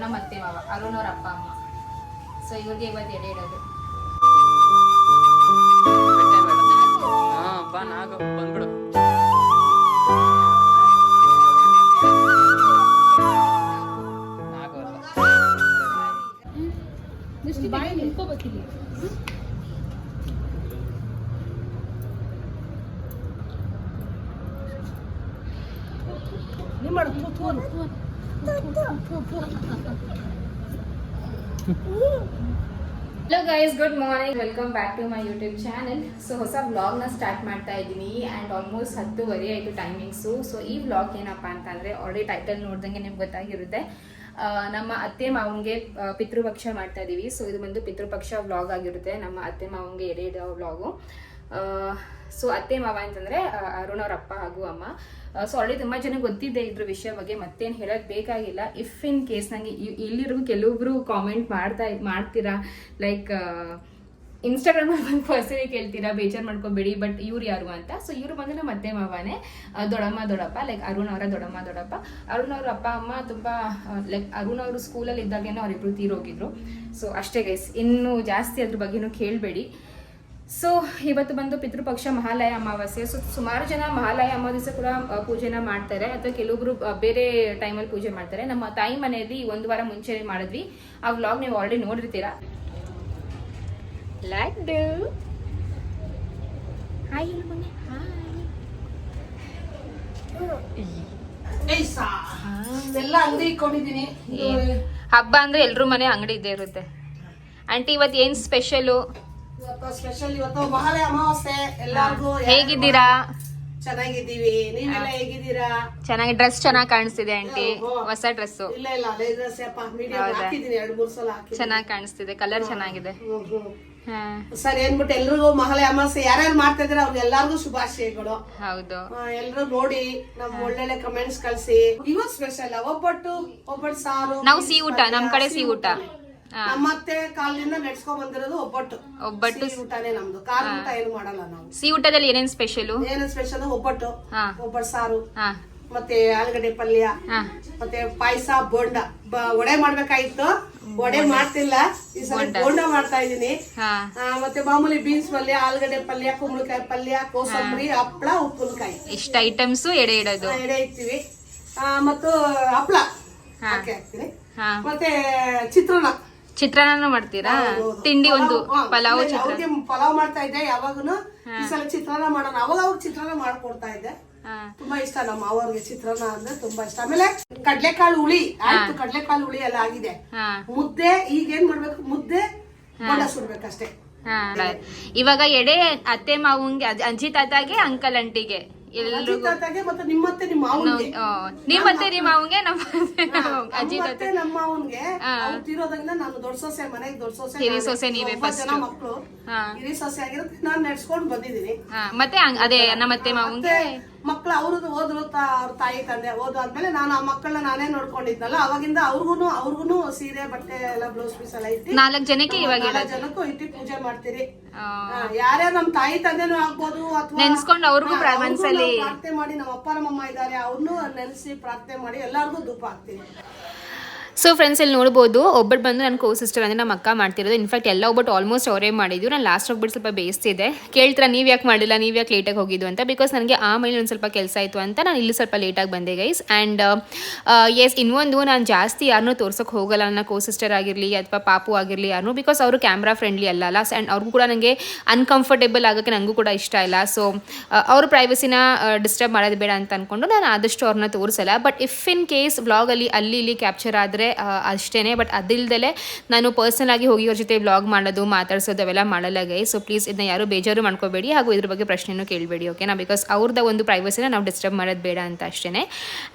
ನಮ್ಮ ಅತ್ತೆ ಮಾವ ಅರುಣ್ ಅವ್ರ ಅಪ್ಪ ಅಮ್ಮ. ಸೊ ಇವ್ರಿಗೆ ಇವತ್ತು ಎಡೆ ಇಡೋದು. ಬಾಯಿ ಬೇಡ ಹಾ ಬಾ ನಾಗ ಬಂದ್ಬಿಡು. ನಾಗು ಅಲ್ಲ. ಬಾಯಿ ನಿಂತ್ಕೋಬೇಕಿಲ್ಲ hello guys good morning welcome back to my YouTube channel so ಹೊಸ ವ್ಲಾಗ್ನ ಸ್ಟಾರ್ಟ್ ಮಾಡ್ತಾ ಇದ್ದೀನಿ ಆ್ಯಂಡ್ ಆಲ್ಮೋಸ್ಟ್ ಹತ್ತುವರೆ ಆಯಿತು ಟೈಮಿಂಗ್ಸು ಸೊ ಈ ವ್ಲಾಗ್ ಏನಪ್ಪ ಅಂತಂದರೆ ಆಲ್ರೆಡಿ ಟೈಟಲ್ ನೋಡ್ದಂಗೆ ನಿಮ್ಗೆ ಗೊತ್ತಾಗಿರುತ್ತೆ. ನಮ್ಮ ಅತ್ತೆ ಮಾವನಿಗೆ ಪಿತೃಪಕ್ಷ ಮಾಡ್ತಾ ಇದ್ದೀವಿ ಸೊ ಇದು ಬಂದು ಪಿತೃಪಕ್ಷ ವ್ಲಾಗ್ ಆಗಿರುತ್ತೆ. ನಮ್ಮ ಅತ್ತೆ ಮಾವನಿಗೆ ಎಡೆ ಇಡೋ ವ್ಲಾಗು ಸೊ ಅತ್ತೆ ಮಾವ ಅಂತಂದರೆ ಅರುಣ್ ಅವ್ರ ಅಪ್ಪ ಹಾಗೂ ಅಮ್ಮ. ಸೊ ಆಲ್ರೆಡಿ ತುಂಬ ಜನ ಗೊತ್ತಿದೆ ಇದ್ರ ವಿಷಯ ಬಗ್ಗೆ, ಮತ್ತೇನು ಹೇಳಕ್ ಬೇಕಾಗಿಲ್ಲ. ಇಫ್ ಇನ್ ಕೇಸ್ ನನಗೆ ಇಲ್ಲಿರೋ ಕೆಲವೊಬ್ರು ಕಾಮೆಂಟ್ ಮಾಡ್ತಾ ಮಾಡ್ತೀರಾ? ಲೈಕ್ ಇನ್ಸ್ಟಾಗ್ರಾಮಲ್ಲಿ ಬಂದು ಪರ್ಸನಿ ಕೇಳ್ತೀರಾ? ಬೇಜಾರು ಮಾಡ್ಕೋಬೇಡಿ ಬಟ್ ಇವ್ರು ಯಾರು ಅಂತ? ಸೊ ಇವರು ಬಂದ್ರೆ ಮತ್ತೆ ಅತ್ತೆ ದೊಡಮ್ಮ ದೊಡಪ್ಪ ಲೈಕ್ ಅರುಣ್ ಅವರ ದೊಡಮ್ಮ ದೊಡಪ್ಪ ಅರುಣ್ ಅವ್ರ ಅಪ್ಪ, ಅಮ್ಮ ತುಂಬ ಲೈಕ್ ಅರುಣ್ ಅವರು ಸ್ಕೂಲಲ್ಲಿ ಇದ್ದಾಗೇನೋ ಅವರಿಬ್ರು ತೀರೋಗಿದ್ರು ಸೊ ಅಷ್ಟೇ ಗೈಸ್ ಇನ್ನು ಜಾಸ್ತಿ ಅದ್ರ ಬಗ್ಗೆನೂ ಕೇಳಬೇಡಿ. ಸೊ ಇವತ್ತು ಬಂದು ಪಿತೃಪಕ್ಷ ಮಹಾಲಯ ಅಮಾವಾಸ್ಯೆ. ಸೊ ಸುಮಾರು ಜನ ಮಹಾಲಯ ಅಮಾವಾಸ್ಯೆ ಕೂಡ ಪೂಜೆನ ಮಾಡ್ತಾರೆ. ಅಥವಾ ಕೆಲವೊಬ್ರು ಬೇರೆ ಟೈಮಲ್ಲಿ ಪೂಜೆ ಮಾಡ್ತಾರೆ. ನಮ್ಮ ತಾಯಿ ಮನೆಯಲ್ಲಿ ಒಂದು ವಾರ ಮುಂಚೆ ಮಾಡಿದ್ವಿ. ಆ ವ್ಲಾಗ್ ನೀವು ಆಲ್ರೆಡಿ ನೋಡಿರ್ತೀರಾ? ಹಬ್ಬ ಅಂದ್ರೆ ಎಲ್ರು ಮನೆ ಅಂಗಡಿ ಇದ್ದೇ ಇರುತ್ತೆ. ಆಂಟಿ ಇವತ್ತು ಏನ್ ಸ್ಪೆಷಲು ಇವತ್ತು ಸ್ಪೆಷಲ್ ಇವತ್ತು ಮಹಾಲಯ ಅಮಾವಾಸ್ಯೆ ಎಲ್ಲಾರ್ಗೂ ಹೇಗಿದ್ದೀರಾ? ಚೆನ್ನಾಗಿದ್ದೀವಿ. ನೀವೆಲ್ಲ ಹೇಗಿದ್ದೀರಾ? ಚೆನ್ನಾಗಿ ಡ್ರೆಸ್ ಚೆನ್ನಾಗಿ ಕಾಣಿಸ್ತಿದೆ ಆಂಟಿ. ಹೊಸ ಡ್ರೆಸ್ ಇಲ್ಲ ಇಲ್ಲ ಅದೇ ಅಪ್ಪ ಮೀಡಿಯಂ ಹೌದಾ? ಹಾಕಿದೀನಿ ಎರಡು ಮೂರು ಸಲ ಹಾಕಿ ಚೆನ್ನಾಗಿ ಕಾಣಿಸ್ತಿದೆ ಕಲರ್ ಚೆನ್ನಾಗಿದೆ. ಸರಿ ಏನ್ಬಿಟ್ಟು ಎಲ್ರಿಗೂ ಮಹಾಲಯ ಅಮಾವಾಸ್ಯೆ. ಯಾರ್ಯಾರು ಮಾಡ್ತಾ ಇದಾರೆ ಅವ್ರಿಗೆ ಎಲ್ಲಾರ್ಗು ಶುಭಾಶಯಗಳು. ಹೌದು. ಎಲ್ರು ನೋಡಿ ನಮ್ ಒಳ್ಳೊಳ್ಳೆ ಕಮೆಂಟ್ಸ್ ಕಳ್ಸಿ. ಇವತ್ತು ಸ್ಪೆಷಲ್ ಒಬ್ಬಟ್ಟು ಒಬ್ಬಟ್ಟು ಸಾರು ನಾವು ಸಿಹಿ ಊಟ ನಮ್ ಕಡೆ ಸಿಹಿ ಊಟ. ನಮ್ಮತ್ತೆ ಕಾಲದಿಂದ ನಡ್ಸ್ಕೊಂಡ್ ಬಂದಿರೋದು ಒಬ್ಬಟ್ಟು. ಒಬ್ಬಟ್ಟು ಸಿಹಿ ಊಟನೇ ನಮ್ದು. ಖಾರ ಊಟ ಏನು ಮಾಡಲ್ಲ ನಾವು. ಸಿಹಿ ಊಟದಲ್ಲಿ ಏನೇನ್ ಸ್ಪೆಷಲ್ ಏನು ಸ್ಪೆಷಲ್ ಒಬ್ಬಟ್ಟು. ಒಬ್ಬಟ್ಟು ಸಾರು. ಮತ್ತೆ ಆಲೂಗಡ್ಡೆ ಪಲ್ಯ. ಮತ್ತೆ ಪಾಯಸ ಬೋಂಡ. ವಡೆ ಮಾಡ್ಬೇಕಾಗಿತ್ತು. ವಡೆ ಮಾಡ್ತಿಲ್ಲ. ಈ ಸಲ ಬೋಂಡ. ಮಾಡ್ತಾ ಇದೀನಿ ಮತ್ತೆ ಮಾಮೂಲಿ ಬೀನ್ಸ್ ಪಲ್ಯ ಆಲೂಗಡ್ಡೆ ಪಲ್ಯ ಕುಂಬಳಕಾಯಿ ಪಲ್ಯ ಕೋಸಂಬರಿ ಹಪ್ಳ ಉಪ್ಪಿನಕಾಯಿ. ಇಷ್ಟ ಐಟಮ್ಸ್ ಎಡೆ ಇಡೋದು? ಎಡೆ ಇಡ್ತೀವಿ. ಮತ್ತು ಹಪ್ಳ. ಹಾಕಿ ಹಾಕ್ತೀನಿ. ಮತ್ತೆ ಚಿತ್ರಾನ್ನ. ಚಿತ್ರಾನ್ನ ಮಾಡ್ತೀರಾ. ತಿಂಡಿ ಒಂದು ಪಲಾವ್ ಚಿತ್ರಾನ್ನ. ಪಲಾವ್ ಮಾಡ್ತಾ ಇದ್ದೆ ಯಾವಾಗನು ಈ ಸಲ ಚಿತ್ರಾನ್ನ ಮಾಡೋಣ. ಅವಾಗ ಅವ್ರಿಗೆ ಚಿತ್ರಾನ್ನ ಮಾಡ್ಕೊಡ್ತಾ ಇದ್ದೆ. ತುಂಬಾ ಇಷ್ಟ ನಮ್ಮ ಅವ್ರಿಗೆ ಚಿತ್ರಾನ್ನ ಅಂದ್ರೆ ತುಂಬಾ ಇಷ್ಟ. ಆಮೇಲೆ ಕಡ್ಲೆಕಾಳು ಹುಳಿ ಆಯ್ತು ಕಡ್ಲೆಕಾಳು ಹುಳಿ ಎಲ್ಲ ಆಗಿದೆ. ಮುದ್ದೆ ಈಗ ಏನ್ ಮಾಡ್ಬೇಕು? ಮುದ್ದೆ ಬಣ್ಣ ಸುಡ್ಬೇಕಷ್ಟೇ. ಇವಾಗ ಎಡೆ ಅತ್ತೆ ಮಾವಂಗೆ ಅಜ್ಜ- ತಾತಾಗೆ ಅಂಕಲ್ ಅಂಟಿಗೆ ಎಲ್ರಿಗೂ ತಾತಗೆ ಮತ್ತೆ ನಿಮ್ಮತ್ತೆ ನಿಮ್ಮ ಮಾವನ್ಗೆ. ಆ, ನಿಮ್ ಮತ್ತೆ ನಿಮ್ಮ ಮಾವಂಗೆ ನಮ್ಮ ಅಜ್ಜಿ ತಾತ ನಮ್ಮ ಮಾವನ್ಗೆ. ತೀರೋದ್ರಿಂದ ನಾನು ದೊಡ್ಡ ಸೊಸೆ ಮನೆಗೆ ದೊಡ್ಡ ಸೊಸೆ ಹಿರಿ ಸೊಸೆ ನೀವೇ ಫಸ್ಟ್. ಮಕ್ಕಳು. ಹಿರಿ ಸೊಸೆ ಆಗಿರುತ್ತೆ. ನಾನು ನಡ್ಸ್ಕೊಂಡು ಬಂದಿದ್ದೀನಿ. ಮತ್ತೆ ಅದೇ ನಮ್ಮ ಅತ್ತೆ ಮಾವಂಗೆ ಮಕ್ಳು ಅವ್ರದ್ದು ಓದ್ರು ಅವ್ರ ತಾಯಿ ತಂದೆ ಓದು ಆದ್ಮೇಲೆ ನಾನು ಆ ಮಕ್ಕಳನ್ನ ನಾನೇ ನೋಡ್ಕೊಂಡಿದ್ನಲ್ಲ ಅವಾಗಿಂದ ಅವ್ರಿಗೂ ಅವ್ರಿಗೂ ಸೀರೆ ಬಟ್ಟೆ ಎಲ್ಲ ಬ್ಲೌಸ್ ಪೀಸ್ ಎಲ್ಲ ಐತಿ ನಾಲ್ಕು ಜನಕ್ಕೆ ಇವಾಗ ನಾಲ್ಕು ಜನಕ್ಕೂ ಇಟ್ಟು ಪೂಜೆ ಮಾಡ್ತೀರಿ. ಯಾರ್ಯಾರು ನಮ್ ತಾಯಿ ತಂದೆನೂ ಆಗ್ಬೋದು ಅಥವಾ ನೆನ್ಸ್ಕೊಂಡು ಅವ್ರಿಗೂ ಪ್ರಾರ್ಥನೆ ಮಾಡಿ ನಮ್ಮ ಅಪ್ಪ ನಮ್ಮಮ್ಮ ಇದ್ದಾರೆ ಅವ್ರನ್ನೂ ನೆನೆಸಿ ಪ್ರಾರ್ಥನೆ ಮಾಡಿ ಎಲ್ಲಾರ್ಗು ಧೂಪ ಹಾಕ್ತೀನಿ. ಸೊ ಫ್ರೆಂಡ್ಸ್ ಇಲ್ಲಿ ನೋಡ್ಬೋದು ಒಬ್ಬಟ್ಟು ಬಂದು ನನ್ನ ಕೋ ಸಿಸ್ಟರ್ ಅಂದರೆ ನಮ್ಮ ಅಕ್ಕ ಮಾಡ್ತಿರೋದು. ಇನ್ಫ್ಯಾಕ್ಟ್ ಎಲ್ಲ ಒಬ್ಬಟ್ಟು ಆಲ್ಮೋಸ್ಟ್ ಅವರೇ ಮಾಡಿದ್ದು ನಾನು ಲಾಸ್ಟ್ ಹೋಗ್ಬಿಟ್ಟು ಸ್ವಲ್ಪ ಬೇಯಿಸ್ತಿದ್ದೆ. ಕೇಳ್ತಾರೆ, ನೀವು ಯಾಕೆ ಮಾಡಿಲ್ಲ, ನೀವು ಯಾಕೆ ಲೇಟಾಗಿ ಹೋಗಿದ್ದು ಅಂತ? ಬಿಕಾಸ್ ನನಗೆ ಆಮೇಲೆ ಒಂದು ಸ್ವಲ್ಪ ಕೆಲಸ ಆಯಿತು ಅಂತ ನಾನು ಇಲ್ಲಿ ಸ್ವಲ್ಪ ಲೇಟಾಗಿ ಬಂದೆ ಗೈಸ್ ಆ್ಯಂಡ್ ಎಸ್ ಇನ್ನೊಂದು ನಾನು ಜಾಸ್ತಿ ಯಾರನ್ನೂ ತೋರ್ಸೋಕೆ ಹೋಗಲ್ಲ. ನನ್ನ ಕೋ ಸಿಸ್ಟರ್ ಆಗಿರಲಿ ಅಥವಾ ಪಾಪು ಆಗಿರಲಿ ಯಾರನ್ನೂ ಬಿಕಾಸ್ ಅವರು ಕ್ಯಾಮ್ರಾ ಫ್ರೆಂಡ್ಲಿ ಅಲ್ಲಲ್ಲ ಆ್ಯಂಡ್ ಅವ್ರಿಗೂ ಕೂಡ ನನಗೆ ಅನ್ಕಂಫರ್ಟೇಬಲ್ ಆಗೋಕ್ಕೆ ನನಗೂ ಕೂಡ ಇಷ್ಟ ಇಲ್ಲ. ಸೊ ಅವ್ರ ಪ್ರೈವಸಿನ ಡಿಸ್ಟರ್ಬ್ ಮಾಡೋದು ಬೇಡ ಅಂತ ಅಂದ್ಕೊಂಡು ನಾನು ಆದಷ್ಟು ಅವ್ರನ್ನ ತೋರಿಸಲ್ಲ. ಬಟ್ ಇಫ್ ಇನ್ ಕೇಸ್ ವ್ಲಾಗಲ್ಲಿ ಅಲ್ಲಿ ಇಲ್ಲಿ ಕ್ಯಾಪ್ಚರ್ ಆದರೆ ಅಷ್ಟೇ ಬಟ್ ಅದಿಲ್ದಲೆ ನಾನು ಪರ್ಸನಲ್ ಆಗಿ ಹೋಗಿ ಅವ್ರ ಜೊತೆ ವ್ಲಾಗ್ ಮಾಡೋದು, ಮಾತಾಡ್ಸೋದು ಅವೆಲ್ಲ ಮಾಡಲ್ಲ ಗೈ ಸೊ ಪ್ಲೀಸ್ ಇದನ್ನ ಯಾರು ಬೇಜಾರು ಮಾಡ್ಕೋಬೇಡಿ. ಹಾಗೂ ಇದ್ರ ಬಗ್ಗೆ ಪ್ರಶ್ನೆನೂ ಕೇಳಬೇಡಿ ಓಕೆನಾ ಬಿಕಾಸ್ ಅವ್ರದ್ದು ಒಂದು ಪ್ರೈವಸಿನ ನಾವು ಡಿಸ್ಟರ್ಬ್ ಮಾಡೋದು ಬೇಡ ಅಂತ ಅಷ್ಟೇ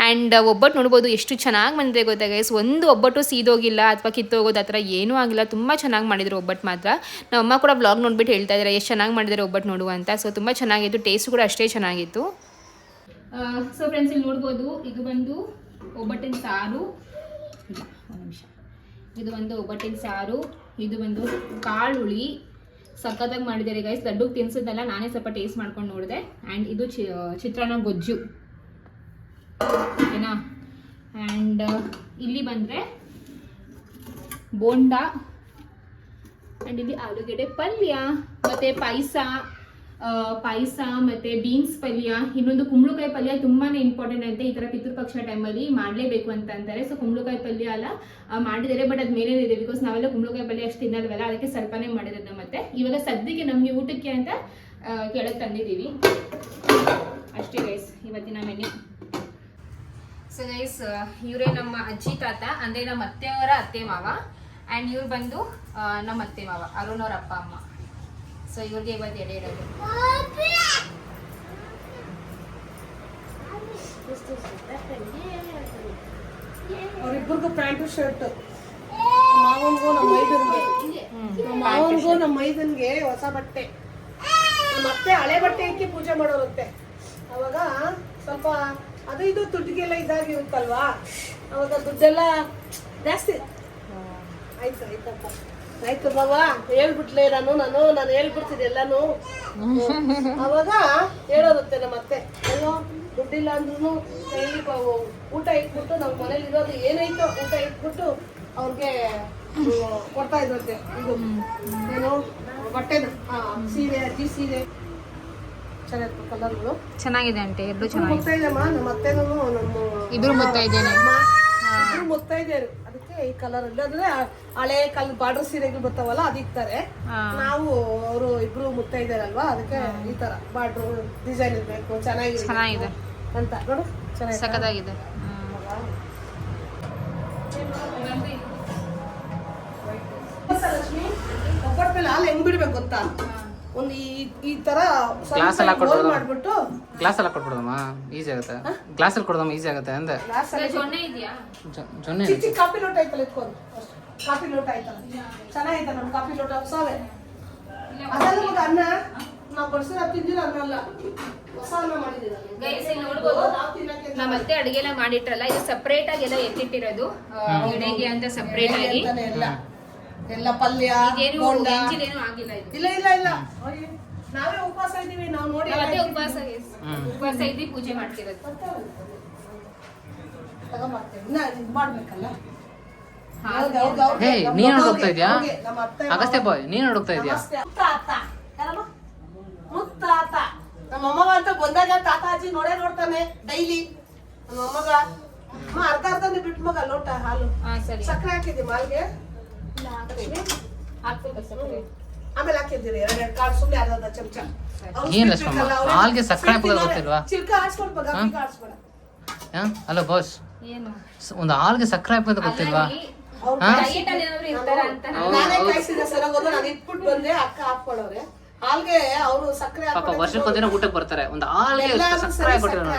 ಆ್ಯಂಡ್ ಒಬ್ಬಟ್ಟು ನೋಡ್ಬೋದು ಎಷ್ಟು ಚೆನ್ನಾಗಿ ಬಂದಿದೆ ಗೊತ್ತಾ ಗೈಸ್ ಒಂದು ಒಬ್ಬಟ್ಟು ಸೀದೋಗಿಲ್ಲ ಅಥವಾ ಕಿತ್ತೋಗೋದು ಆ ಥರ ಏನೂ ಆಗಿಲ್ಲ. ತುಂಬ ಚೆನ್ನಾಗಿ ಮಾಡಿದ್ರು ಒಬ್ಬಟ್ಟು ಮಾತ್ರ. ನಮ್ಮ ಅಮ್ಮ ಕೂಡ ಬ್ಲಾಗ್ ನೋಡ್ಬಿಟ್ಟು ಹೇಳ್ತಾ ಇದ್ದಾರೆ ಎಷ್ಟು ಚೆನ್ನಾಗಿ ಮಾಡಿದರೆ ಒಬ್ಬಟ್ಟು ನೋಡು ಅಂತ. ಸೊ ತುಂಬ ಚೆನ್ನಾಗಿತ್ತು ಟೇಸ್ಟ್ ಕೂಡ ಅಷ್ಟೇ ಚೆನ್ನಾಗಿತ್ತು. ಸೊ ಫ್ರೆಂಡ್ಸ್ ಇಲ್ಲಿ ನೋಡ್ಬೋದು, ಇದು ಬಂದು ಒಬ್ಬಟ್ಟಿನ ಸಾರು ಇಲ್ಲ, ಒಂದು ನಿಮಿಷ. ಇದು ಒಂದು ಒಬ್ಬಟ್ಟಿನ ಸಾರು, ಇದು ಬಂದು ಕಾಳುಳಿ. ಸಖತ್ತಾಗಿ ಮಾಡಿದ್ದಾರೆ ಗೈಸ್ ಲಡ್ಡುಗೆ ತಿನ್ಸಿದ್ದಲ್ಲ ನಾನೇ ಸ್ವಲ್ಪ ಟೇಸ್ಟ್ ಮಾಡ್ಕೊಂಡು ನೋಡಿದೆ. ಆ್ಯಂಡ್ ಇದು ಚಿತ್ರಾನ್ನ ಗೊಜ್ಜು. ಓಕೆನಾ? ಆ್ಯಂಡ್ ಇಲ್ಲಿ ಬಂದರೆ ಬೋಂಡ. ಆ್ಯಂಡ್ ಇಲ್ಲಿ ಆಲೂಗೆಡ್ಡೆ ಪಲ್ಯ, ಮತ್ತು ಪಾಯಸ. ಪಾಯಸ ಮತ್ತು ಬೀನ್ಸ್ ಪಲ್ಯ ಇನ್ನೊಂದು ಕುಂಬಳಕಾಯಿ ಪಲ್ಯ ತುಂಬಾ ಇಂಪಾರ್ಟೆಂಟ್ ಅಂತೆ ಈ ಥರ ಪಿತೃಪಕ್ಷ ಟೈಮಲ್ಲಿ ಮಾಡಲೇಬೇಕು ಅಂತ ಅಂತಾರೆ. ಸೊ ಕುಂಬಳಕಾಯಿ ಪಲ್ಯ ಅಲ್ಲ ಆ, ಮಾಡಿದ್ದಾರೆ ಬಟ್ ಅದು ಮೇಲೆ ಇದೆ ಬಿಕಾಸ್ ನಾವೆಲ್ಲ ಕುಂಬಳಕಾಯಿ ಪಲ್ಯ ಅಷ್ಟು ತಿನ್ನಲ್ವಲ್ಲ ಅದಕ್ಕೆ ಸ್ವಲ್ಪನೇ ಮಾಡಿರೋದು ಮತ್ತೆ. ಇವಾಗ ಸದ್ಯಕ್ಕೆ ನಮಗೆ ಊಟಕ್ಕೆ ಅಂತ ಕೆಳಗೆ ತಂದಿದ್ದೀವಿ. ಅಷ್ಟೇ ಗೈಸ್ ಇವತ್ತಿನ ಮೆನ್ಯೂ ಸೊ ಗೈಸ್ ಇವರೇ ನಮ್ಮ ಅಜ್ಜಿ ತಾತ ಅಂದ್ರೆ ನಮ್ಮ ಅತ್ತೆಯವರ ಅತ್ತೆ ಮಾವ ಆ್ಯಂಡ್ ಇವ್ರು ಬಂದು ನಮ್ಮ ಅತ್ತೆ ಮಾವ ಅರುಣ್ ಅವ್ರ ಅಪ್ಪ ಅಮ್ಮ. ಸೊ ಇವ್ರಿಗೆ ಇವತ್ತು ಎಡೆ ಇಡೋದು ಅವರಿಬ್ಬರಿಗೂ ಪ್ಯಾಂಟು ಶರ್ಟ್. ಮಾವನ್ಗೂ ನಮ್ಮ ಮೈದನ್ಗೆ ಮಾವನ್ಗೂ ನಮ್ಮ ಮೈದನ್ಗೆ ಹೊಸ ಬಟ್ಟೆ. ಮತ್ತೆ ಹಳೆ ಬಟ್ಟೆ ಇಕ್ಕಿ ಪೂಜೆ ಮಾಡೋರುತ್ತೆ. ಅವಾಗ ಸ್ವಲ್ಪ ಅದು ಇದು ದುಡ್ಡಿಗೆಲ್ಲ ಉಂಟಲ್ವಾ? ಅವಾಗ ದುಡ್ಡೆಲ್ಲ ಜಾಸ್ತಿ. ಆಯ್ತು ಆಯ್ತಪ್ಪ. ಆಯ್ತು ಬಾವ ಹೇಳ್ಬಿಟ್ಲೆ ನಾನು ನಾನು ನಾನು ಹೇಳ್ಬಿಡ್ತೀನಿ ಎಲ್ಲಾನು. ಅವಾಗ ಹೇಳೋದತ್ತೆ ನಮ್ಮ ಅತ್ತೆ ಅಯ್ಯೋ ದುಡ್ಡಿಲ್ಲ ಅಂದ್ರೂ ಊಟ ಇಟ್ಬಿಟ್ಟು ನಮ್ಮ ಮನೇಲಿ ಇರೋದು ಏನೈತೋ ಊಟ ಇಟ್ಬಿಟ್ಟು ಅವ್ರಿಗೆ ಕೊಡ್ತಾ ಇದ್ರಂತೆ. ಇದು ಏನು ಬಟ್ಟೆ ಸೀರೆ ಅಜ್ಜಿ ಸೀರೆ. ಚೆನ್ನಾಗಿತ್ತು ಕಲರ್ಗಳು. ಚೆನ್ನಾಗಿದೆ ಅಂತೆ ಎರಡು ಚೆನ್ನಾಗಿದೆ. ನಮ್ಮ ಅತ್ತೆನೂ ನಮ್ಮ ಇಬ್ರು ಮುತ್ತೈದೇನೆ ಇಬ್ರು ಈ ಕಲರ್ ಅಲ್ಲಿ. ಅಂದ್ರೆ ಹಳೆ ಕಾಲ ಬಾರ್ಡರ್ ಸೀರೆಗಳು ಬರ್ತಾವಲ್ಲ ಅದಿಕ್ತಾರೆ ನಾವು ಅವರು ಇಬ್ರು ಮುತ್ತೈದಾರಲ್ವಾ ಅದಕ್ಕೆ ಈ ತರ ಬಾರ್ಡರ್ ಡಿಸೈನ್ ಇರ್ಬೇಕು ಚೆನ್ನಾಗಿ ಚೆನ್ನಾಗಿದೆ. ಅಂತ. ನೋಡು ಚೆನ್ನಾಗಿ ಸಖತ್ತಾಗಿದೆ. ಲಕ್ಷ್ಮಿ ಒಬ್ಬಟ್ಟು ಮೇಲೆ ಹಾಲು ಹೆಂಗ್ ಬಿಡ್ಬೇಕು ಗೊತ್ತಾ? ಒಂದು ಈ ಈ ತರ ಕ್ಲಾಸ್ ಎಲ್ಲ ಕೊಟ್ಬಿಡೋದು. ಮಾಡ್ಬಿಟ್ಟು ಗ್ಲಾಸ್ ಎಲ್ಲ ಕೊಟ್ಬಿಡೋದಮ್ಮ ಈಸಿ ಆಗುತ್ತೆ. ಗ್ಲಾಸ್ ಅಲ್ಲಿ ಕೊಡೋದಮ್ಮ ಈಸಿ ಆಗುತ್ತೆ ಅಂದೆ. ಗ್ಲಾಸ್ ಅಲ್ಲಿ ಜೊನ್ನೆ ಇದೆಯಾ? ಜೊನ್ನೆ ಕಾಫಿ ಲೋಟ ಐತಲ್ಲ ಇಟ್ಕೊಂಡು ಕಾಫಿ ಲೋಟ ಐತಲ್ಲ. ಚೆನ್ನಾಗೈತ ನಮ್ಮ ಕಾಫಿ ಲೋಟ ಹೊಸವೇ. ಅದೆಲ್ಲ ಮಗ ಅನ್ನ ನಾವು ಬಡ್ಸಿರ ತಿಂದಿರ ಅನ್ನ ಅಲ್ಲ. ಹೊಸ ಅನ್ನ ಮಾಡಿದ್ದೀರ ಗೈಸ್ ಇಲ್ಲಿ ನೋಡ್ಬೋದು. ನಾವು ನಮ್ಮ ಅತ್ತೆ ಅಡಿಗೆ ಎಲ್ಲ ಮಾಡಿಟ್ರಲ್ಲ ಇದು ಸಪ್ರೇಟ್ ಆಗಿ ಎಲ್ಲ ಎತ್ತಿಟ್ಟಿರೋದು. ಎಡೆಗೆ ಅಂತ ಸಪ್ರೇಟ್ ಆಗಿ. ಎಲ್ಲ ಪಲ್ಯ ಇದೇನು ಬೋಂಡ. ಏನು ಆಗಿಲ್ಲ ಇದು. ಇಲ್ಲ ಇಲ್ಲ ಇಲ್ಲ. ಅಯ್ಯೋ, ನಾವೇ ಉಪವಾಸ ಇದೀವಿ ನಾವು ನೋಡಿ ಉಪವಾಸ. ಉಪವಾಸ ಇದ್ದು ಪೂಜೆ ಮಾಡ್ತಿರೋದು. ತಗೊಂಬರ್ತೇವೆ ಇನ್ನ ಇದ್ ಮಾಡ್ಬೇಕಲ್ಲ? ಹೌದು, ಹೌದು, ಹೌದು. ಹೇ ನಮ್ಮ ನೀನ್ ದೊಡ್ಡವ್ರಿಗೆ, ಹುಡುಕ್ತಾ ಇದ್ಯಾ? ಅವ್ರಿಗೆ, ನಮ್ಮ ಅತ್ತೆ ಅಗಸ್ತ್ಯ ಬಾಯ್ ನೀನ್ ಹುಡುಕ್ತಾ ಇದ್ಯಾ? ನಮಸ್ತೆ. ಮುತ್ತಾತ ಯಾರಮ್ಮ? ಮುತ್ತಾತ. ನಮ್ಮ ಅಮ್ಮಗ ಅಂತ ಬಂದಾಗ ತಾತ ಅಜ್ಜಿ ನೋಡೇ ನೋಡ್ತಾನೆ ಡೈಲಿ. ನಮ್ಮ ಅಮ್ಮಗ. ಅಮ್ಮ ಅರ್ಧ ಅರ್ಧನೇ ಬಿಟ್ಟು ಮಗ ಲೋಟ ಹಾಲು. ಹಾ ಸರಿ. ಸಕ್ಕರೆ ಹಾಕಿದ್ದಿ ಮಾಲ್ಗೆ. ಆಮೇಲೆ ಹಾಕಿದ್ದೀರಿ ಎರಡೆರಡು ಕಾಳು ಸುಮ್ಮನೆ ಅರ್ಧ ಅರ್ಧ ಚಮಚ. ಅವ್ರು ಏನ್ ಲಕ್ಷ್ಮಮ್ಮ? ಹಾಲ್ಗೆ ಸಕ್ಕರೆ ಹಾಕೋದು ಗೊತ್ತಿಲ್ವಾ? ಚಿಲ್ಕ ಹಾಕ್ಸ್ಕೊಡ್ ಮಗ ಈಗ ಹಾ? ಅಲ್ಲ ಬಾಸ್. ಏನು? ಒಂದು ಹಾಲ್ಗೆ ಸಕ್ಕರೆ ಹಾಕೋದು ಗೊತ್ತಿಲ್ವಾ? ನಾನೇ ನಾನು ಇಟ್ಬಿಟ್ಟು ಬಂದೆ ಅಕ್ಕ ಹಾಲ್ಗೆ ಅವರು ಸಕ್ಕರೆ ಪಾಪ ವರ್ಷಕ್ಕೊಂದಿನ ಊಟಕ್ಕೆ ಬರ್ತಾರೆ. ಒಂದು ಹಾಲ್ಗೆ ಸಕ್ಕರೆ ಕೊಟ್ಟಿರೋ?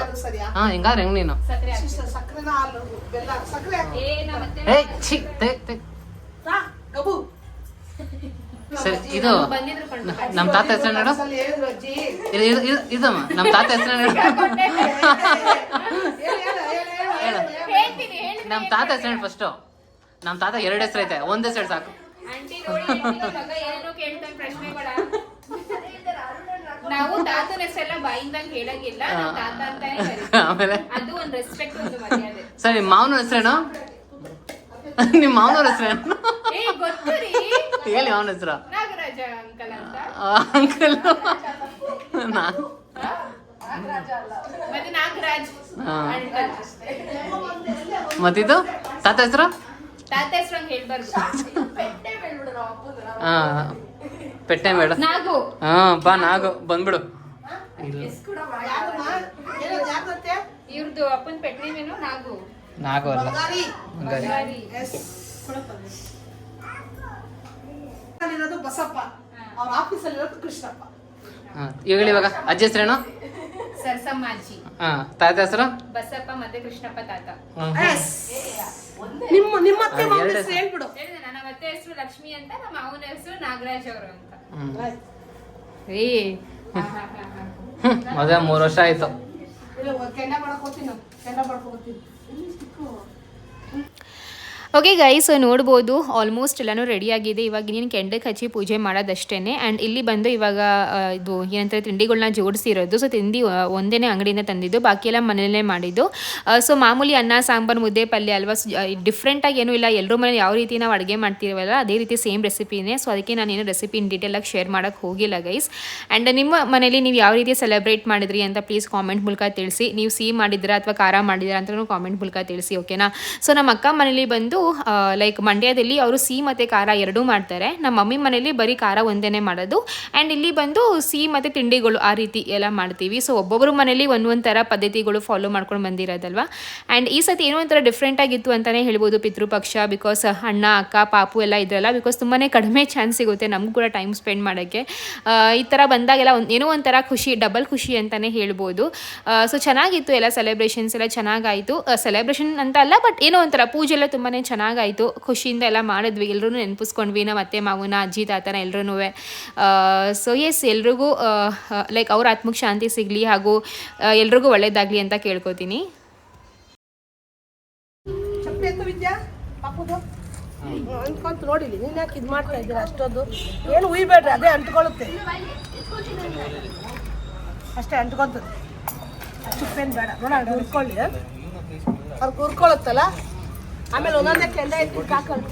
ಹಾ ಹಿಂಗಾದ್ರೆ ಹೆಂಗ್ ನೀನು? ಸಕ್ಕರೆ. ಹಾಲು ಬೆಲ್ಲ ಸಕ್ಕರೆ. ಏ ಸರಿ ಇದು ನಮ್ಮ ನಮ್ ತಾತ ಹೆಸರು ನೋಡು. ಇದಮ್ಮ. ನಮ್ ತಾತ ಹೆಸರು ನೋಡು. ಹೇಳು, ಹೇಳು, ಹೇಳು, ಹೇಳು, ಹೇಳು, ಹೇಳು. ಹೇಳ್ತೀನಿ ಹೇಳಿ ನಮ್ ತಾತ ಹೆಸರು ಫಸ್ಟು ನಮ್ಮ ತಾತ ಎರಡು ಹೆಸರು ಐತೆ. ಒಂದ್ ಹೆಸರು ಸಾಕು. ಆಂಟಿ ನೋಡಿ ಆಂಟಿ ಏನೋ ಕೇಳ್ತಾನೆ ಪ್ರಶ್ನೆಗಳ ನಾವು ತಾತನ ಹೆಸರೆಲ್ಲ ಬಾಯಿಂದ ಹೇಳಂಗಿಲ್ಲ ನಾವು ತಾತ ಅಂತಾನೆ ಕರೀತೀವಿ. ಆಮೇಲೆ? ಅದು ಒಂದ್ ರೆಸ್ಪೆಕ್ಟ್ ಒಂದು ಮರ್ಯಾದೆ. ಸರಿ ನಿಮ್ ಮಾವನ ಹೆಸರೇನು? ನಿಮ್ ಮಾವನವ್ರ ಹೆಸರೇನು? ಗೊತ್ತು ರೀ ಹೇಳಿ ಅವನ ಹೆಸರ. ನಾಗರಾಜ ಅಂಕಲ್ ಅಂತ. ಅಂಕಲ್. ನಾ. ಮತ್ತೆ ನಾಗರಾಜ್ ಹಾ. ಅಂಕಲ್ ಮತ್ತಿದು? ತಾತ ಹೆಸರು? ತಾತ ಹೆಸರು ಹಂಗೆ ಹೇಳ್ಬಾರ್ದು. ಹಾ. ಪೆಟ್ಟೆ ಮೇಡ ನಾಗು. ಹಾ ಬಾ ನಾಗು ಬಂದ್ಬಿಡು. ಇವ್ರದ್ದು ಅಪ್ಪನ ನಾಗು. ನಾಗು ಅಲ್ಲ ಬಂಗಾರಿ ಹಂಗಾರಿ ಗಾರಿ. ಎಸ್ ಇರೋದು ಬಸಪ್ಪ. ಅವ್ರ ಆಫೀಸಲ್ಲಿ ಇರೋದು ಕೃಷ್ಣಪ್ಪ. ಹಾ. ಇವಾಗ ಇವಾಗ. ಅಜ್ಜಿ ಹೆಸರೇನು? ಸರ್ಸಮ್ಮ ಅಜ್ಜಿ ಹಾ. ತಾತ ಹೆಸರು? ಬಸಪ್ಪ ಮತ್ತೆ ಕೃಷ್ಣಪ್ಪ ತಾತ. ನಿಮ್ಮ ನಿಮ್ಮ ಅತ್ತೆ ಮಾವನ ಹೆಸರು ಹೇಳ್ಬಿಡು. ಹೇಳಿದೆ ನನ್ನ ಅತ್ತೆ ಹೆಸರು ಲಕ್ಷ್ಮಿ ಅಂತ ನಮ್ಮ ಮಾವನ ಹೆಸರು ನಾಗರಾಜ್ ಅವರು ಅಂತ. ಹ್ಮ್. ಏ. ಹಾ, ಹಾ, ಹಾ, ಹಾ. ಹ್ಮ್. ಮದುವೆ ಮೂರು ವರ್ಷ ಆಯ್ತು. ಇಲ್ಲ, ಕೆಂಡ ಮಾಡಕ್ ಹೋಗ್ತೀನಿ ನಾವು ಕೆಂಡ ಮಾಡ್ಕೊ ಬರ್ತೀನಿ ಓಕೆ ಗೈಸ್ ನೋಡ್ಬೋದು ಆಲ್ಮೋಸ್ಟ್ ಎಲ್ಲನೂ ಆಗಿದೆ. ಇವಾಗ ನೀನು ಕೆಂಡಕ್ಕೆ ಹಚ್ಚಿ ಪೂಜೆ ಮಾಡೋದಷ್ಟೇ ಆ್ಯಂಡ್ ಇಲ್ಲಿ ಬಂದು ಇವಾಗ ಇದು ಏನಂತಾರೆ ತಿಂಡಿಗಳನ್ನ ಜೋಡಿಸಿರೋದು. ಸೊ ತಿಂಡಿ ಒಂದೇ ಅಂಗಡಿಯಿಂದ ತಂದಿದ್ದು ಬಾಕಿ ಎಲ್ಲ ಮನೆಯಲ್ಲೇ ಮಾಡಿದ್ದು. ಸೊ ಮಾಮೂಲಿ ಅನ್ನ, ಸಾಂಬಾರು, ಮುದ್ದೆ, ಪಲ್ಯ ಅಲ್ವಾ? ಡಿಫ್ರೆಂಟಾಗಿ ಏನೂ ಇಲ್ಲ. ಎಲ್ಲರೂ ಮನೇಲಿ ಯಾವ ರೀತಿ ನಾವು ಅಡುಗೆ ಮಾಡ್ತೀವಲ್ಲ ಅದೇ ರೀತಿ ಸೇಮ್ ರೆಸಿಪಿನೇ ಸೊ ಅದಕ್ಕೆ ನಾನು ಏನು ರೆಸಿಪಿ ಇನ್ ಡೀಟೇಲಾಗಿ ಶೇರ್ ಮಾಡೋಕ್ಕೆ ಹೋಗಿಲ್ಲ ಗೈಸ್ ಆ್ಯಂಡ್ ನಿಮ್ಮ ಮನೇಲಿ ನೀವು ಯಾವ ರೀತಿ ಸೆಲೆಬ್ರೇಟ್ ಮಾಡಿದ್ರಿ ಅಂತ ಪ್ಲೀಸ್ ಕಾಮೆಂಟ್ ಮೂಲಕ ತಿಳಿಸಿ. ನೀವು ಸಿಹಿ ಮಾಡಿದ್ರಾ ಅಥವಾ ಖಾರ ಮಾಡಿದ್ರಾ ಅಂತಲೂ ಕಾಮೆಂಟ್ ಮೂಲಕ ತಿಳಿಸಿ ಓಕೆನಾ ಸೊ ನಮ್ಮ ಅಕ್ಕ ಮನೇಲಿ ಬಂದು ಲೈಕ್ ಮಂಡ್ಯದಲ್ಲಿ ಅವರು ಸಿಹಿ ಮತ್ತು ಖಾರ ಎರಡೂ ಮಾಡ್ತಾರೆ. ನಮ್ಮ ಮಮ್ಮಿ ಮನೇಲಿ ಬರೀ ಖಾರ ಒಂದೇ ಮಾಡೋದು. ಆ್ಯಂಡ್ ಇಲ್ಲಿ ಬಂದು ಸಿಹಿ ಮತ್ತು ತಿಂಡಿಗಳು ಆ ರೀತಿ ಎಲ್ಲ ಮಾಡ್ತೀವಿ. ಸೊ ಒಬ್ಬೊಬ್ಬರು ಮನೇಲಿ ಒಂದೊಂದು ಥರ ಪದ್ಧತಿಗಳು ಫಾಲೋ ಮಾಡ್ಕೊಂಡು ಬಂದಿರೋದಲ್ವ? ಆ್ಯಂಡ್ ಈ ಸತಿ ಏನೋ ಒಂಥರ ಡಿಫ್ರೆಂಟ್ ಆಗಿತ್ತು ಅಂತಲೇ ಹೇಳ್ಬೋದು ಪಿತೃಪಕ್ಷ ಬಿಕಾಸ್ ಅಣ್ಣ, ಅಕ್ಕ, ಪಾಪು ಎಲ್ಲ ಇದ್ರಲ್ಲ ಬಿಕಾಸ್ ತುಂಬಾ ಕಡಿಮೆ ಚಾನ್ಸ್ ಸಿಗುತ್ತೆ ನಮಗೂ ಕೂಡ ಟೈಮ್ ಸ್ಪೆಂಡ್ ಮಾಡೋಕ್ಕೆ ಈ ಥರ ಬಂದಾಗೆಲ್ಲ ಒಂದು, ಏನೋ ಒಂಥರ ಖುಷಿ ಡಬಲ್ ಖುಷಿ ಅಂತಲೇ ಹೇಳ್ಬೋದು. ಸೊ ಚೆನ್ನಾಗಿತ್ತು ಎಲ್ಲ ಸೆಲೆಬ್ರೇಷನ್ಸ್ ಎಲ್ಲ ಚೆನ್ನಾಗಾಯಿತು. ಸೆಲೆಬ್ರೇಷನ್ ಅಂತ ಅಲ್ಲ ಬಟ್ ಏನೋ ಒಂಥರ ಪೂಜೆ ಎಲ್ಲ ತುಂಬಾ ಚೆನ್ನಾಗಾಯಿತು. ಖುಷಿಯಿಂದ ಎಲ್ಲ ಮಾಡಿದ್ವಿ. ಎಲ್ಲರೂ ನೆನಪಿಸ್ಕೊಂಡ್ವಿ. ನಮ್ಮ ಅತ್ತೆ, ಮಾವನ, ಅಜ್ಜಿ, ತಾತನ ಎಲ್ಲರೂ ಸೊ ಎಸ್ ಎಲ್ರಿಗೂ ಲೈಕ್ ಅವ್ರ ಆತ್ಮಕ್ಕೆ ಶಾಂತಿ ಸಿಗಲಿ ಹಾಗೂ ಎಲ್ರಿಗೂ ಒಳ್ಳೇದಾಗಲಿ ಅಂತ ಕೇಳ್ಕೊತೀನಿ. ಅನ್ಕೊಂತ ನೋಡಿಲಿ. ನೀನ್ ಯಾಕೆ ಇದು ಮಾಡ್ತಾ ಇದ್ದೀರಾ ಅಷ್ಟೊಂದು? ಏನು ಉಯ್ಬೇಡ್ರಿ, ಅದೇ ಅಂಟ್ಕೊಳ್ಳುತ್ತೆ. ಅಷ್ಟೇ ಅಂಟ್ಕೊಂತದೆ ಚುಪ್ಪೇನು ಬೇಡ. ನೋಡ ಹುರ್ಕೊಳ್ಳಿ ಅವ್ರಿಗೆ ಹುರ್ಕೊಳ್ಳುತ್ತಲ್ಲ? ಆಮೇಲೆ ಒಂದೊಂದೇ ಕೆಂಡ ಎತ್ತಿ ಹಾಕೊಂಡು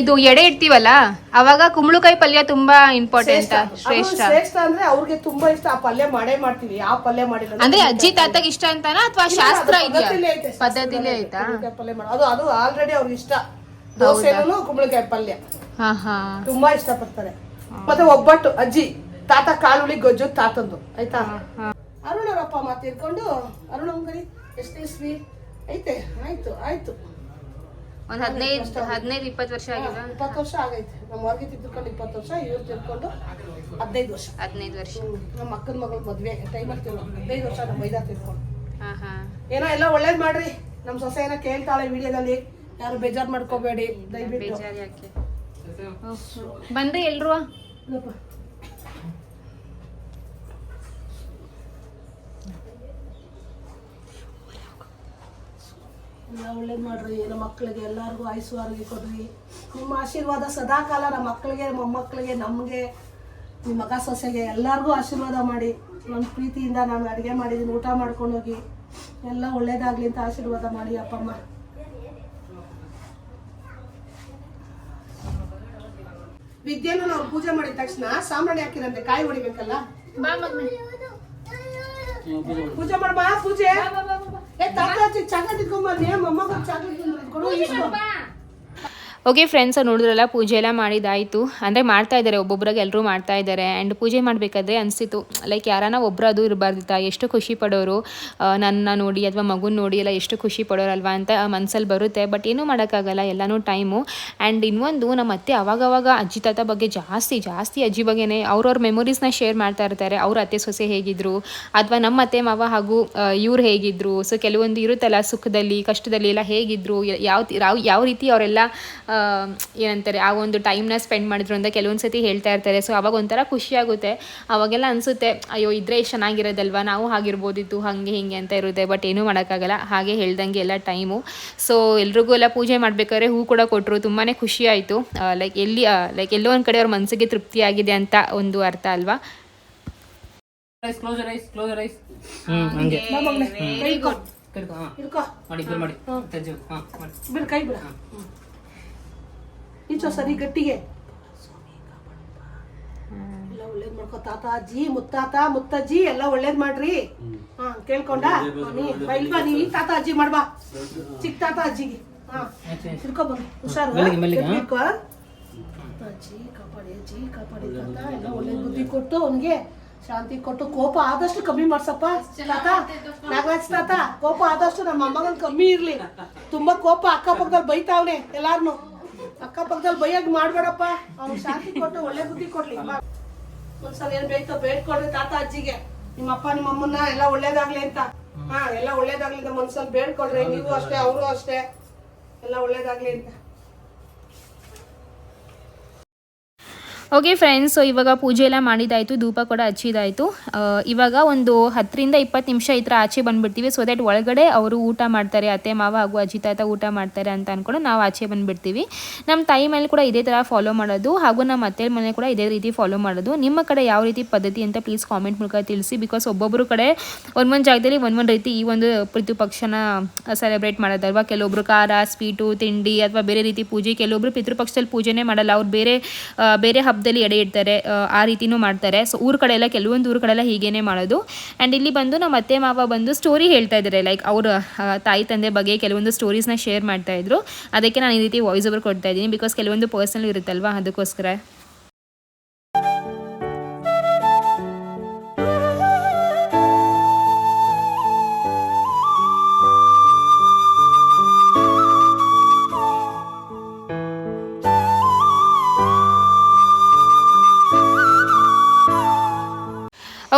ಇದು ಎಡೆ ಇಡ್ತೀವಲ್ಲ ಅವಾಗ ಕುಂಬಳಕಾಯಿ ಪಲ್ಯ ತುಂಬಾ ಇಂಪಾರ್ಟೆಂಟ್ ಶ್ರೇಷ್ಠ. ಶ್ರೇಷ್ಠ. ಅಂದ್ರೆ ಅವ್ರಿಗೆ ತುಂಬಾ ಇಷ್ಟ ಆ ಪಲ್ಯ ಮಾಡೇ ಮಾಡ್ತೀವಿ ಯಾವ ಪಲ್ಯ ಮಾಡಿಲ್ಲ ಅಂದ್ರೆ ಅಜ್ಜಿ ತಾತಗೆ ಇಷ್ಟ ಅಂತಾನ ಅಥವಾ ಶಾಸ್ತ್ರ ಇದೆಯಾ? ಪದ್ಧತಿಲೇ ಐತೆ, ಪಲ್ಯ ಮಾಡೋದು ಅದು ಅದು ಆಲ್ರೆಡಿ ಅವ್ರಿಗೆ ಇಷ್ಟ. ದೋಸೆನೂ ಕುಂಬಳಕಾಯಿ ಪಲ್ಯ. ತುಂಬಾ ಇಷ್ಟ ಪಡ್ತಾರೆ ಮತ್ತೆ ಒಬ್ಬಟ್ಟು ಅಜ್ಜಿ ತಾತ ಕಾಳುಳಿ ಗೊಜ್ಜು ತಾತಂದು ಆಯ್ತಾ? ಅರುಣ್ ಅವರಪ್ಪ ಅಮ್ಮ ತೀರ್ಕೊಂಡು ಅರುಣ್ ಎಷ್ಟೇ ಇಸ್ವಿ ಐತೆ ಆಯ್ತು ಆಯ್ತು. ಒಂದ್ ಹದಿನೈದು ಹದಿನೈದು ಇಪ್ಪತ್ತು ವರ್ಷ ಆಗಿದೆ ಇಪ್ಪತ್ತು ವರ್ಷ ಆಗೈತೆ. ನಮ್ಮ ಹೊರಗೆ ತಿದ್ದುಕೊಂಡು ಇಪ್ಪತ್ತು ವರ್ಷ ಇವ್ರು ತಿರ್ಕೊಂಡು ಹದಿನೈದು ವರ್ಷ. ಹದಿನೈದು ವರ್ಷ. ನಮ್ಮ ಅಕ್ಕನ ಮಗಳು ಮದ್ವೆ ಟೈಮಲ್ಲಿ ತಿರ್ಕೊಂಡು ಹದಿನೈದು ವರ್ಷ ನಮ್ಮ ಮೈದಾ ತಿರ್ಕೊಂಡು ಹಾ ಹಾ. ಏನೋ ಎಲ್ಲ ಒಳ್ಳೇದು ಮಾಡ್ರಿ. ನಮ್ಮ ಸೊಸೆ ಏನೋ ಕೇಳ್ತಾಳೆ ವಿಡಿಯೋದಲ್ಲಿ. ಯಾರು ಬೇಜಾರ್ ಮಾಡ್ಕೋಬೇಡಿ ದಯವಿಟ್ಟು. ಬೇಜಾರ್ ಯಾಕೆ? ಬಂದ್ರೆ ಎಲ್ರು? ಎಲ್ಲ ಒಳ್ಳೇದು ಮಾಡ್ರಿ ನಮ್ಮ ಮಕ್ಕಳಿಗೆ ಎಲ್ಲರಿಗೂ ಆಯುಸ್ಸು ಆರೋಗ್ಯ ಕೊಡ್ರಿ. ನಿಮ್ಮ ಆಶೀರ್ವಾದ ಸದಾಕಾಲ ನಮ್ಮ ಮಕ್ಕಳಿಗೆ ಮೊಮ್ಮಕ್ಕಳಿಗೆ ನಮಗೆ ನಿಮ್ಮ ಮಗ ಸೊಸೆಗೆ ಎಲ್ಲರಿಗೂ ಆಶೀರ್ವಾದ ಮಾಡಿ. ನನ್ನ ಪ್ರೀತಿಯಿಂದ ನಾನು ಅಡುಗೆ ಮಾಡಿದ್ದೀನಿ ಊಟ ಮಾಡ್ಕೊಂಡು ಹೋಗಿ. ಎಲ್ಲ ಒಳ್ಳೇದಾಗಲಿ ಅಂತ ಆಶೀರ್ವಾದ ಮಾಡಿ ಅಪ್ಪ ಅಮ್ಮ ವಿದ್ಯೆನ ನಾವು ಪೂಜೆ ಮಾಡಿದ ತಕ್ಷಣ ಸಾಂಬ್ರಾಣಿ ಹಾಕಿರಂತೆ ಕಾಯಿ ಹೊಡಿಬೇಕಲ್ಲ? ಪೂಜೆ ಮಾಡಮ್ಮ ಪೂಜೆ. ಏ ತಾತ ಚಾಕ್ಲೇಟ್ ಇಟ್ಕೊಂಬ ಮೊಮ್ಮಗ ಚಾಕ್ಲೇಟ್ ಕೊಡು ಇಸ್ಕೊ. ಓಕೆ ಫ್ರೆಂಡ್ಸ್ ನೋಡಿದ್ರಲ್ಲ, ಪೂಜೆ ಎಲ್ಲ ಮಾಡಿದಾಯಿತು ಅಂದರೆ ಮಾಡ್ತಾ ಇದ್ದಾರೆ, ಒಬ್ಬೊಬ್ರಾಗ ಎಲ್ಲರೂ ಮಾಡ್ತಾ ಇದ್ದಾರೆ. ಆ್ಯಂಡ್ ಪೂಜೆ ಮಾಡಬೇಕಾದ್ರೆ ಅನಿಸಿತು ಲೈಕ್ ಯಾರಾನ ಒಬ್ಬರದು ಇರಬಾರ್ದಿತ್ತ, ಎಷ್ಟು ಖುಷಿ ಪಡೋರು ನನ್ನ ನೋಡಿ ಅಥವಾ ಮಗುನ ನೋಡಿ ಎಲ್ಲ ಎಷ್ಟು ಖುಷಿ ಪಡೋರಲ್ವಾ ಅಂತ ಮನಸ್ಸಲ್ಲಿ ಬರುತ್ತೆ. ಬಟ್ ಏನೂ ಮಾಡೋಕ್ಕಾಗಲ್ಲ, ಎಲ್ಲನೂ ಟೈಮು ಆ್ಯಂಡ್ ಇನ್ನೊಂದು, ನಮ್ಮ ಅತ್ತೆ ಅವಾಗವಾಗ ಅಜ್ಜಿ ತಾತ ಬಗ್ಗೆ ಜಾಸ್ತಿ ಜಾಸ್ತಿ ಅಜ್ಜಿ ಬಗ್ಗೆನೇ ಅವ್ರವ್ರ ಮೆಮೊರೀಸ್ನ ಶೇರ್ ಮಾಡ್ತಾ ಇರ್ತಾರೆ. ಅವ್ರ ಅತ್ತೆ ಸೊಸೆ ಹೇಗಿದ್ರು, ಅಥವಾ ನಮ್ಮ ಅತ್ತೆ, ಮಾವ ಹಾಗೂ ಇವ್ರು ಹೇಗಿದ್ರು. ಸೊ ಕೆಲವೊಂದು ಇರುತ್ತಲ್ಲ ಸುಖದಲ್ಲಿ, ಕಷ್ಟದಲ್ಲಿ ಎಲ್ಲ ಹೇಗಿದ್ರು, ಯಾವ ಯಾವ ರೀತಿ ಅವರೆಲ್ಲ ಏನಂತಾರೆ ಆ ಒಂದು ಟೈಮ್ನ ಸ್ಪೆಂಡ್ ಮಾಡಿದ್ರು ಅಂತ ಕೆಲವೊಂದು ಸತಿ ಹೇಳ್ತಾ ಇರ್ತಾರೆ. ಸೊ ಅವಾಗ ಒಂಥರ ಖುಷಿಯಾಗುತ್ತೆ ಅವಾಗೆಲ್ಲ ಅನಿಸುತ್ತೆ ಅಯ್ಯೋ ಇದ್ರೆ ಎಷ್ಟು ಚೆನ್ನಾಗಿರೋದಲ್ವಾ? ನಾವು ಹಾಗಿರ್ಬೋದಿತ್ತು ಹಾಗೆ ಹಿಂಗೆ ಅಂತ ಇರುತ್ತೆ. ಬಟ್ ಏನೂ ಮಾಡೋಕ್ಕಾಗಲ್ಲ. ಹಾಗೆ ಹೇಳ್ದಂಗೆ ಎಲ್ಲ ಟೈಮು ಸೊ ಎಲ್ರಿಗೂ ಎಲ್ಲ ಪೂಜೆ ಮಾಡಬೇಕಾದ್ರೆ ಹೂ ಕೂಡ ಕೊಟ್ಟರು ತುಂಬಾ ಖುಷಿ ಆಯಿತು. ಲೈಕ್ ಎಲ್ಲಿ ಲೈಕ್ ಎಲ್ಲೋ ಒಂದು ಕಡೆ ಅವ್ರ ಮನಸ್ಸಿಗೆ ತೃಪ್ತಿ ಆಗಿದೆ ಅಂತ ಒಂದು ಅರ್ಥ ಅಲ್ವಾ? ಮಾಡಿ ಇಬ್ರು ಮಾಡಿ ತಜ್ಜು ಹಾ ಮಾಡಿ ಬಿಡು ಕೈ ಬಿಡ ಈಚೋ ಸರಿ ಗಟ್ಟಿಗೆ. ಎಲ್ಲ ಒಳ್ಳೇದ್ ಮಾಡ್ಕೋ ತಾತ ಅಜ್ಜಿ ಮುತ್ತಾತ ಮುತ್ತಜ್ಜಿ ಎಲ್ಲ ಒಳ್ಳೇದ್ ಮಾಡ್ರಿ. ಹಾ ಕೇಳ್ಕೊಂಡ? ಬಾ, ಬಾ ನೀ ತಾತ ಅಜ್ಜಿ ಮಾಡ್ಬಾ. ಚಿಕ್ಕ ತಾತ ಅಜ್ಜಿಗೆ. ಹಾ ಹುಷಾರು. ಅಜ್ಜಿ ಕಾಪಾಡಿ ಅಜ್ಜಿ ಕಾಪಾಡಿ ತಾತ ಎಲ್ಲ ಒಳ್ಳೆ ಬುದ್ಧಿ ಕೊಟ್ಟು ಅವನಿಗೆ ಶಾಂತಿ ಕೊಟ್ಟು ಕೋಪ ಆದಷ್ಟು ಕಮ್ಮಿ ಮಾಡ್ಸಪ್ಪ. ತಾತ ನಾಗರಾಜ್ ತಾತ ಕೋಪ ಆದಷ್ಟು ನಮ್ಮ ಅಮ್ಮಗನ್ ಕಮ್ಮಿ ಇರ್ಲಿ. ತುಂಬಾ ಕೋಪ ಅಕ್ಕಪಕ್ಕದಲ್ಲಿ ಬೈತಾವ್ನೆ ಎಲ್ಲಾರ್ನು. ಅಕ್ಕಪಕ್ಕದಲ್ಲಿ ಬೈಯಾಗ ಮಾಡ್ಬೇಡಪ್ಪ. ಅವ್ನು ಶಾಂತಿ ಕೊಟ್ಟು ಒಳ್ಳೆ ಬುದ್ಧಿ ಕೊಡ್ಲಿ. ಒಂದ್ಸಲ ಏನ್ ಬೇಯ್ತೋ ಬೇಡ್ಕೊಡ್ರಿ ತಾತ ಅಜ್ಜಿಗೆ. ನಿಮ್ಮ ಅಪ್ಪ ನಿಮ್ಮ ಅಮ್ಮನ್ನ ಎಲ್ಲ ಒಳ್ಳೇದಾಗ್ಲಿ ಅಂತ. ಹಾ, ಎಲ್ಲ ಒಳ್ಳೇದಾಗ್ಲಿ ಅಂತ ಒಂದ್ಸಲ ಬೇಡ್ಕೊಡ್ರಿ. ನೀವು ಅಷ್ಟೇ, ಅವರು ಅಷ್ಟೇ. ಎಲ್ಲ ಒಳ್ಳೇದಾಗ್ಲಿ ಅಂತ. ಓಕೆ ಫ್ರೆಂಡ್ಸ್ ಸೊ ಇವಾಗ ಪೂಜೆ ಎಲ್ಲ ಮಾಡಿದಾಯಿತು, ಧೂಪ ಕೂಡ ಹಚ್ಚಿದಾಯಿತು. ಇವಾಗ ಒಂದು ಹತ್ತರಿಂದ ಇಪ್ಪತ್ತು ನಿಮಿಷ ಈ ಥರ ಆಚೆ ಬಂದುಬಿಡ್ತೀವಿ. ಸೊ ದ್ಯಾಟ್ ಒಳಗಡೆ ಅವರು ಊಟ ಮಾಡ್ತಾರೆ, ಅತ್ತೆ, ಮಾವ ಹಾಗೂ ಅಜ್ಜಿ, ತಾತ ಊಟ ಮಾಡ್ತಾರೆ ಅಂತ ಅಂದ್ಕೊಂಡು ನಾವು ಆಚೆ ಬಂದುಬಿಡ್ತೀವಿ. ನಮ್ಮ ತಾಯಿ ಮೇಲೆ ಕೂಡ ಇದೇ ಥರ ಫಾಲೋ ಮಾಡೋದು ಹಾಗೂ ನಮ್ಮ ಅತ್ತೆ ಮನೆ ಕೂಡ ಇದೇ ರೀತಿ ಫಾಲೋ ಮಾಡೋದು. ನಿಮ್ಮ ಕಡೆ ಯಾವ ರೀತಿ ಪದ್ಧತಿ ಅಂತ ಪ್ಲೀಸ್ ಕಾಮೆಂಟ್ ಮೂಲಕ ತಿಳಿಸಿ ಬಿಕಾಸ್ ಒಬ್ಬೊಬ್ಬರು ಕಡೆ ಒಂದೊಂದು ಜಾಗದಲ್ಲಿ ಒಂದೊಂದು ರೀತಿ ಈ ಒಂದು ಪಿತೃಪಕ್ಷನ ಸೆಲೆಬ್ರೇಟ್ ಮಾಡೋದಲ್ವಾ ಕೆಲವೊಬ್ರು ಖಾರ ಸ್ವೀಟು ತಿಂಡಿ ಅಥವಾ ಬೇರೆ ರೀತಿ ಪೂಜೆ, ಕೆಲವೊಬ್ರು ಪಿತೃಪಕ್ಷದಲ್ಲಿ ಪೂಜೆನೇ ಮಾಡಲ್ಲ. ಅವ್ರು ಬೇರೆ ಬೇರೆ ಬೇರೆ ಹಬ್ಬದಲ್ಲಿ ಎಡೆ ಇಡ್ತಾರೆ ಆ, ರೀತಿನೂ ಮಾಡ್ತಾರೆ. ಸೊ ಊರ ಕಡೆ ಎಲ್ಲ ಕೆಲವೊಂದು ಊರ ಕಡೆ ಎಲ್ಲ ಹೀಗೇನೆ ಮಾಡೋದು. ಆ್ಯಂಡ್ ಇಲ್ಲಿ ಬಂದು ನಮ್ಮ ಅತ್ತೆ ಮಾವ ಬಂದು ಸ್ಟೋರಿ ಹೇಳ್ತಾ ಇದ್ದಾರೆ. ಲೈಕ್ ಅವ್ರ ತಾಯಿ ತಂದೆ ಬಗ್ಗೆ ಕೆಲವೊಂದು ಸ್ಟೋರೀಸ್ನ ಶೇರ್ ಮಾಡ್ತಾ ಇದ್ರು. ಅದಕ್ಕೆ ನಾನು ಈ ರೀತಿ ವಾಯ್ಸ್ ಓವರ್ ಕೊಡ್ತಾ ಇದ್ದೀನಿ. ಬಿಕಾಸ್ ಕೆಲವೊಂದು ಪರ್ಸನಲ್ ಇರುತ್ತಲ್ವಾ ಅದಕ್ಕೋಸ್ಕರ.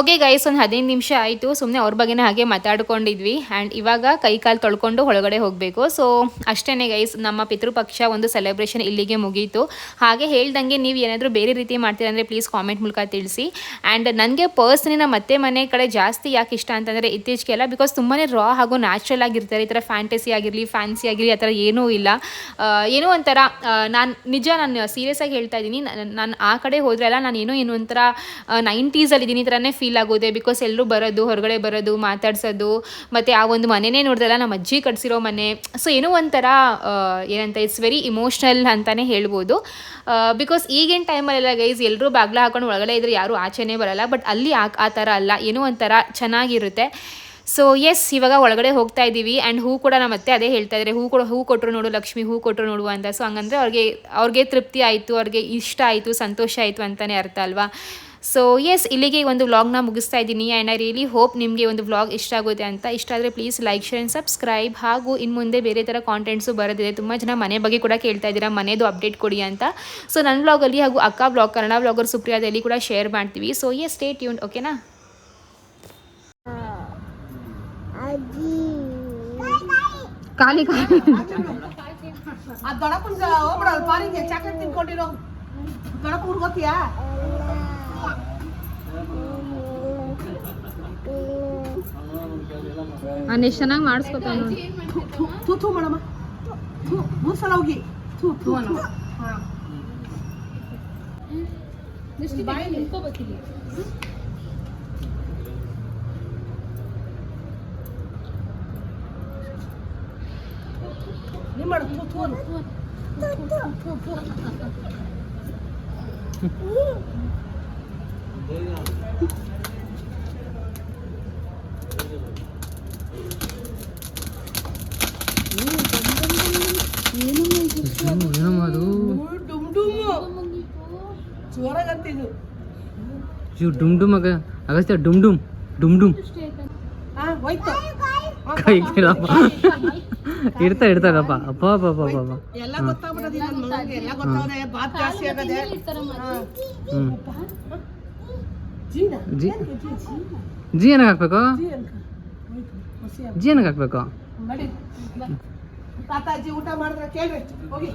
ಓಕೆ ಗೈಸ್ ಒಂದು ಹದಿನೈದು ನಿಮಿಷ ಆಯಿತು. ಸುಮ್ಮನೆ ಅವ್ರ ಬಗ್ಗೆನೇ ಹಾಗೆ ಮಾತಾಡ್ಕೊಂಡಿದ್ವಿ. ಆ್ಯಂಡ್ ಇವಾಗ ಕೈ ಕಾಲು ತೊಳ್ಕೊಂಡು ಒಳಗಡೆ ಹೋಗಬೇಕು. ಸೊ ಅಷ್ಟೇ ಗೈಸ್ ನಮ್ಮ ಪಿತೃಪಕ್ಷ ಒಂದು ಸೆಲೆಬ್ರೇಷನ್ ಇಲ್ಲಿಗೆ ಮುಗೀತು. ಹಾಗೆ ಹೇಳ್ದಂಗೆ ನೀವು ಏನಾದರೂ ಬೇರೆ ರೀತಿ ಮಾಡ್ತೀರಾ ಅಂದರೆ ಪ್ಲೀಸ್ ಕಾಮೆಂಟ್ ಮೂಲಕ ತಿಳಿಸಿ. ಆ್ಯಂಡ್ ನನಗೆ ಪರ್ಸ್ನಲಿ ನಮ್ಮ ಅತ್ತೆ ಮನೆ ಕಡೆ ಜಾಸ್ತಿ ಯಾಕೆ ಇಷ್ಟ ಅಂತಂದರೆ ಇತ್ತೀಚೆಗೆಲ್ಲ ಬಿಕಾಸ್ ತುಂಬಾ ರಾ ಹಾಗೂ ನ್ಯಾಚುರಲ್ ಆಗಿರ್ತಾರೆ. ಈ ಥರ ಫ್ಯಾಂಟಸಿ ಆಗಿರಲಿ ಫ್ಯಾನ್ಸಿ ಆಗಿರಲಿ, ಆ ಥರ ಏನೂ ಇಲ್ಲ. ಏನೋ ಒಂಥರ ನಾನು ನಿಜ ನಾನು ಸೀರಿಯಸ್ ಆಗಿ ಹೇಳ್ತಾ ಇದ್ದೀನಿ. ನಾನು ಆ ಕಡೆ ಹೋದ್ರೆ ಎಲ್ಲ ನಾನು ಏನೋ ಏನೋ ಒಂಥರ ನೈಂಟೀಸಲ್ಲಿ ಇದ್ದೀನಿ ಥರನೇ ಫೀಲ್ ಆಗೋದೆ ಬಿಕಾಸ್ ಎಲ್ಲರೂ ಬರೋದು, ಹೊರಗಡೆ ಬರೋದು, ಮಾತಾಡ್ಸೋದು, ಮತ್ತು ಆ ಒಂದು ಮನೆನೇ ನೋಡಿದಲ್ಲ, ನಮ್ಮ ಅಜ್ಜಿ ಕಟ್ಸಿರೋ ಮನೆ. ಸೊ ಏನೋ ಒಂಥರ ಏನಂತ ಇಟ್ಸ್ ವೆರಿ ಇಮೋಷ್ನಲ್ ಅಂತಲೇ ಹೇಳ್ಬೋದು. ಬಿಕಾಸ್ ಈಗಿನ ಟೈಮಲ್ಲೆಲ್ಲ ಗೈಸ್ ಎಲ್ಲರೂ ಬಾಗ್ಲ ಹಾಕೊಂಡು ಒಳಗಡೆ ಇದ್ರೆ ಯಾರೂ ಆಚೆನೇ ಬರಲ್ಲ ಬಟ್ ಅಲ್ಲಿ ಆ ಆ ಥರ ಅಲ್ಲ. ಏನೋ ಒಂಥರ ಚೆನ್ನಾಗಿರುತ್ತೆ. ಸೊ ಎಸ್ ಇವಾಗ ಒಳಗಡೆ ಹೋಗ್ತಾ ಇದ್ದೀವಿ ಆ್ಯಂಡ್ ಹೂ ಕೂಡ ನಮ್ಮ ಅತ್ತೆ ಅದೇ ಹೇಳ್ತಾ ಇದ್ದಾರೆ ಹೂ ಕೂಡ, ಹೂ ಕೊಟ್ಟರು ನೋಡು, ಲಕ್ಷ್ಮಿ, ಹೂ ಕೊಟ್ಟರು ನೋಡು ಅಂತ. ಸೊ ಹಂಗಂದ್ರೆ ಅವ್ರಿಗೆ ಅವ್ರಿಗೆ ತೃಪ್ತಿ ಆಯಿತು, ಅವ್ರಿಗೆ ಇಷ್ಟ ಆಯಿತು, ಸಂತೋಷ ಆಯಿತು ಅಂತಲೇ ಅರ್ಥ ಅಲ್ವಾ? ಸೊ ಎಸ್ ಇಲ್ಲಿಗೆ ಒಂದು ವ್ಲಾಗ್ನ ಮುಗಿಸ್ತಾ ಇದ್ದೀನಿ. ಆ್ಯಂಡ್ ಐ ರಿಯಲಿ ಹೋಪ್ ನಿಮಗೆ ಒಂದು ವ್ಲಾಗ್ ಇಷ್ಟ ಆಗುತ್ತೆ ಅಂತ. ಇಷ್ಟ ಆದರೆ please like share and subscribe ಹಾಗೂ ಇನ್ನು ಮುಂದೆ ಬೇರೆ ಥರ ಕಾಂಟೆಂಟ್ಸು ಬರೋದಿದೆ. ತುಂಬ ಜನ ಮನೆ ಬಗ್ಗೆ ಕೂಡ ಕೇಳ್ತಾ ಇದ್ದೀರಾ. ಮನೆದು ಅಪ್ಡೇಟ್ ಕೊಡಿ ಅಂತ. ಸೊ ನನ್ನ ವ್ಲಾಗಲ್ಲಿ ಹಾಗೂ ಅಕ್ಕ ವ್ಲಾಗ್ ಕನ್ನಡ ವ್ಲಾಗರ್ ಸುಪ್ರಿಯಾದಲ್ಲಿ ಕೂಡ ಶೇರ್ ಮಾಡ್ತೀವಿ. ಸೊ ಎಸ್ ಸ್ಟೇ ಟ್ಯೂನ್ ಓಕೆನಾ ಖಾಲಿ ಆ ದೊಡಪ್ಪನ ಹೋಗ್ಬಿಡ ಪಾರಿಗೆ ಚಾಕ್ಲೇಟ್ ತಿನ್ಕೊಂಡಿರೋ ದೊಡಪ್ಪ ಹುಡ್ಗೋತಿಯಾ? ನಾನು ಎಷ್ಟು ಚೆನ್ನಾಗಿ ಮಾಡಿಸ್ಕೊತಾನೆ ನೋಡಿ. ಥೂ ಥೂ ಮಾಡಮ್ಮ. ಥೂ ಮೂರು ಸಲ ಹೋಗಿ. ಥೂ ಥೂ ಬಾಯಿ ಹಾ ನೀ ಮಾಡು ಥೂ ಥೂ ಅನ್ನು. ಅದು ಓ, ಡುಮ್ ಡುಮ್ ಆಗ ಅಗಸ್ತ್ಯ ಡುಮ್ ಡುಮ್ ಡುಮ್ ಡುಮ್ ಕೈ ಕಿರಪ್ಪ ಇಡ್ತಾ ಇಡ್ತಾರಪ್ಪ ಅಪ್ಪ ಅಪ್ಪ ಅಪ್ಪ ಅಪ್ಪ ಎಲ್ಲ ಗೊತ್ತಾಗದೆ ಬಾತ್ ಜಾಸ್ತಿ ಆಗದೆ ಜಿ ಏನಾಗ ಹಾಕ್ಬೇಕು? ಜೀ ಏನಾಗ ಹಾಕ್ಬೇಕು. ಊಟ ಮಾಡಿದ್ರೆ ಕೇಳ್ರಿ. ಹೋಗಿ.